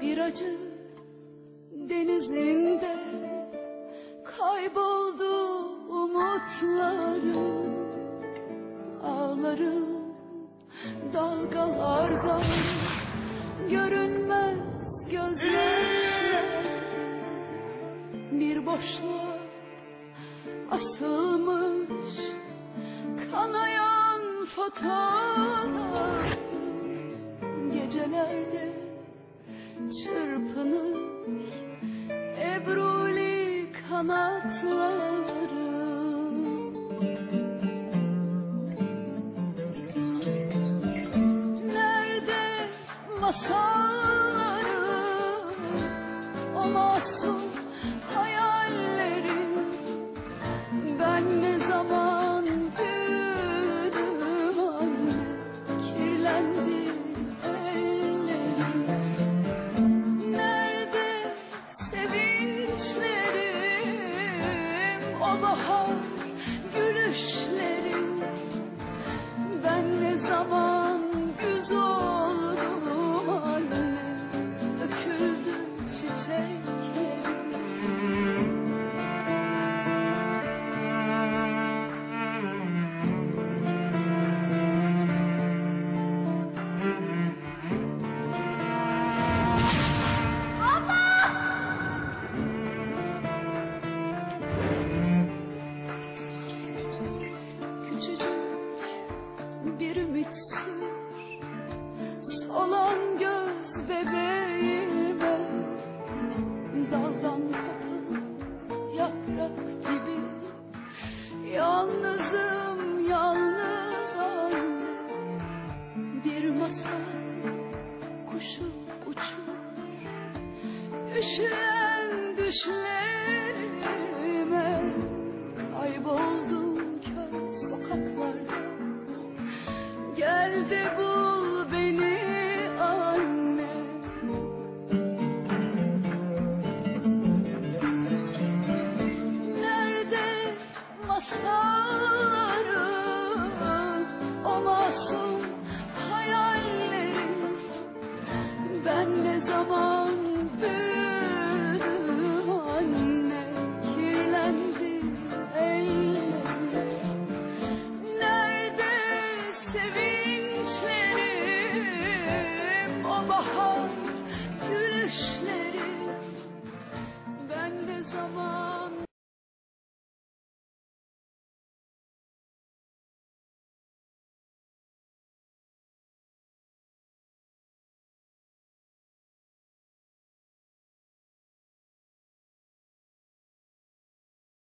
Bir acı denizinde kayboldu umutlarım. Ağlarım dalgalarda görünmez gözyaşlar. Bir boşluğa asılmış kanayan fotoğraf Gecelerde çırpınır Ebruli kanatlarım Nerede masalları? O masum sevinçlerim O bahar gülüşlerim Ben ne zaman güz sür Solan göz bebeğime Daldan kopan yaprak gibi. Yalnızım yalnız anne. Bir masal kuşu uçur Üşüyen düşlerime masum hayallerim. Ben ne zaman büyüdüm anne kirlendi ellerim. Nerede sevinçlerim o bahar gülüşlerim. Ben ne zaman